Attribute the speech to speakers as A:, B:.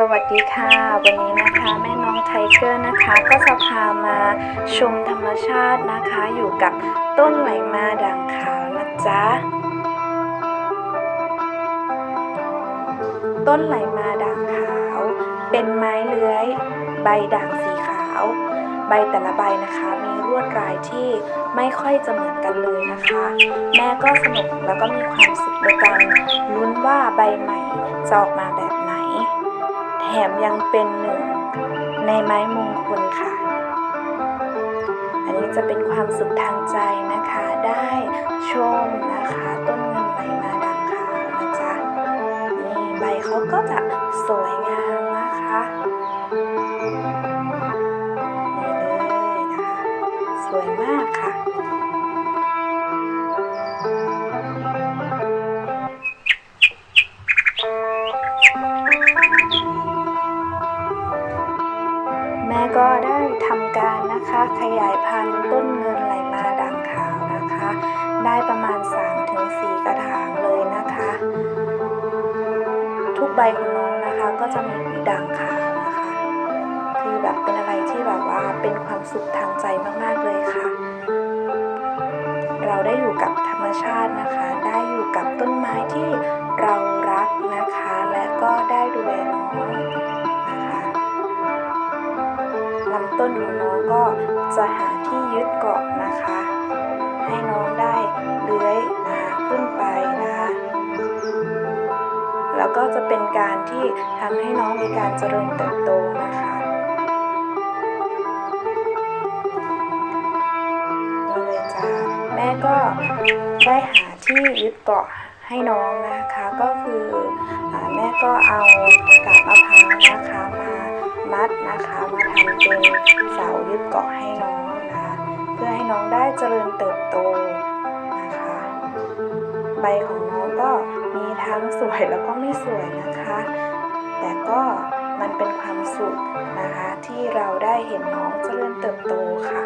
A: สวัสดีค่ะ วันนี้นะคะแม่น้องไทเกอร์นะคะก็จะพามาชมธรรมชาตินะคะอยู่กับต้นไหลมาด่างขาวนะจ๊ะต้นไหลมาด่างขาว เป็นไม้เลื้อย ใบด่างสีขาว ใบแต่ละใบนะคะมีลวดลายที่ไม่ค่อยจะเหมือนกันเลยนะคะ แม่ก็สนุกแล้วก็มีความสุขในการลุ้นว่าใบใหม่จะออกมาแบบ มยังเป็นหนึ่งในไม้มงคลค่ะ อันนี้จะเป็นความสุขทางใจนะคะ ได้ชมนะคะต้นเงินไหลมาดังขาวนะจ๊ะนี่ใบเขาก็จะสวยงามนะคะ แม่ก็ได้ทำการนะคะ ขยายพันธุ์ต้นเงินไหลมาด่างขาวนะคะ ได้ประมาณ 3-4 กระถางเลยนะคะ ทุกใบของน้องนะคะก็จะมีด่างขาวนะคะ คือแบบเป็นอะไรที่แบบว่าเป็นความสุขทางใจมากๆเลยค่ะ เราได้อยู่กับธรรมชาตินะคะ ได้อยู่กับต้นไม้ที่เรารักนะคะ และก็ได้ดูแลน้อง ต้นของน้องก็จะหาที่ยึดเกาะนะคะ ให้น้องได้เลื้อยนะขึ้นไปนะคะแล้วก็จะเป็นการที่ทำให้น้องมีการเจริญเติบโตนะคะนี่เลยจ้าแม่ก็ได้หาที่ยึดเกาะให้น้องนะคะ ก็คืออแม่ก็เอากาบมะพร้าวนะ เพื่อให้น้องได้เจริญเติบโตนะคะ ใบของน้องก็มีทั้งสวยแล้วก็ไม่สวยนะคะ แต่ก็มันเป็นความสุขนะคะที่เราได้เห็นน้องเจริญเติบโตค่ะ